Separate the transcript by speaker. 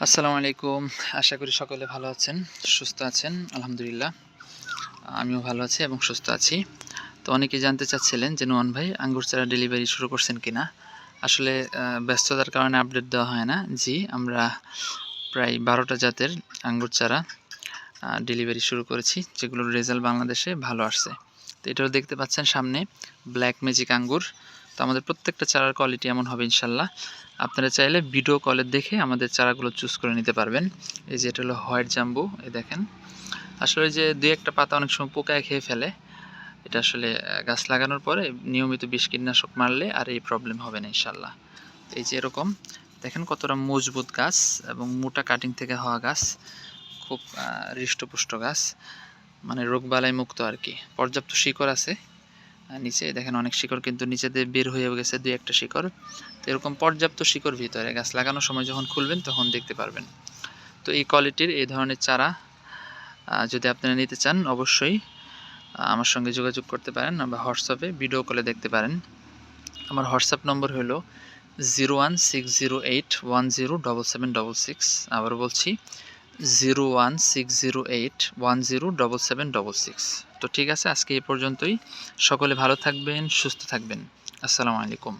Speaker 1: আসসালামু আলাইকুম। আশা করি সকলে ভালো আছেন, সুস্থ আছেন, আলহামদুলিল্লাহ। আমিও ভালো আছি এবং সুস্থ আছি। তো অনেকেই জানতে চাচ্ছিলেন যে নোয়ান ভাই আঙ্গুর চারা ডেলিভারি শুরু করছেন কিনা। আসলে ব্যস্ততার কারণে আপডেট দেওয়া হয় না। জি, আমরা প্রায় বারোটা জাতের আঙ্গুর চারা ডেলিভারি শুরু করেছি, যেগুলোর রেজাল্ট বাংলাদেশে ভালো আসছে। তো এটাও দেখতে পাচ্ছেন সামনে ব্ল্যাক ম্যাজিক আঙ্গুর। তো আমাদের প্রত্যেকটা চারার কোয়ালিটি এমন হবে ইনশাল্লাহ। আপনারা চাইলে ভিডিও কলে দেখে আমাদের চারাগুলো চুজ করে নিতে পারবেন। এই যে এটা হলো হোয়াইট জাম্বু এই দেখেন। আসলে যে দুই একটা পাতা অনেক সময় পোকায় খেয়ে ফেলে। এটা আসলে গাছ লাগানোর পরে নিয়মিত বিষ কীটনাশক মারলে আর এই প্রবলেম হবে না ইনশাল্লাহ। এই যে এরকম, দেখেন কতটা মজবুত গাছ এবং মোটা কাটিং থেকে হওয়া গাছ। খুব হৃষ্টপুষ্ট গাছ। মানে রোগবালাই মুক্ত আর কি। পর্যাপ্ত শিকড় আছে। নিচে দেখেন অনেক শিকড় কিন্তু নিচে দিয়ে বের হয়ে গেছে দুই একটা শিকড়। তো এরকম পর্যাপ্ত শিকড় ভিতরে গাছ লাগানোর সময় যখন খুলবেন তখন দেখতে পারবেন। তো এই কোয়ালিটির এই ধরনের চারা যদি আপনারা নিতে চান অবশ্যই আমার সঙ্গে যোগাযোগ করতে পারেন বা হোয়াটসঅ্যাপে ভিডিও কলে দেখতে পারেন। আমার হোয়াটসঅ্যাপ নম্বর হলো zero one six zero eight one zero double seven double six. আবার বলছি zero one six zero eight one zero double seven double six. তো ঠিক আছে, আজকে এই পর্যন্তই। সকলে ভালো থাকবেন, সুস্থ থাকবেন। আসসালামু আলাইকুম।